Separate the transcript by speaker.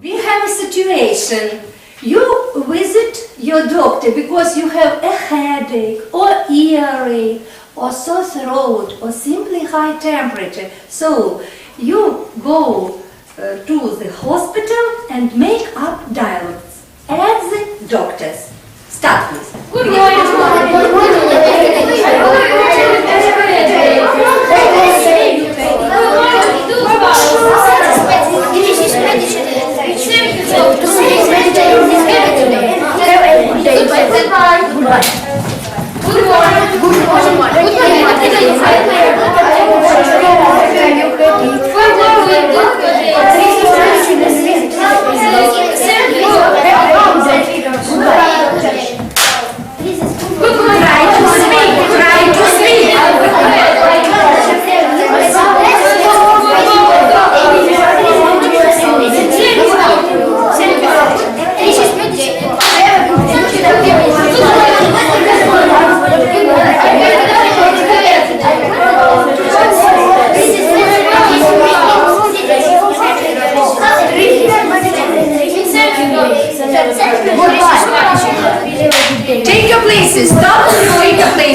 Speaker 1: We have a situation. You visit your doctor because you have a headache or earache or sore throat or simply high temperature. So you go uh, to the hospital and make up dialogues as the doctors. Start please.
Speaker 2: Bye. places,
Speaker 3: double going to places.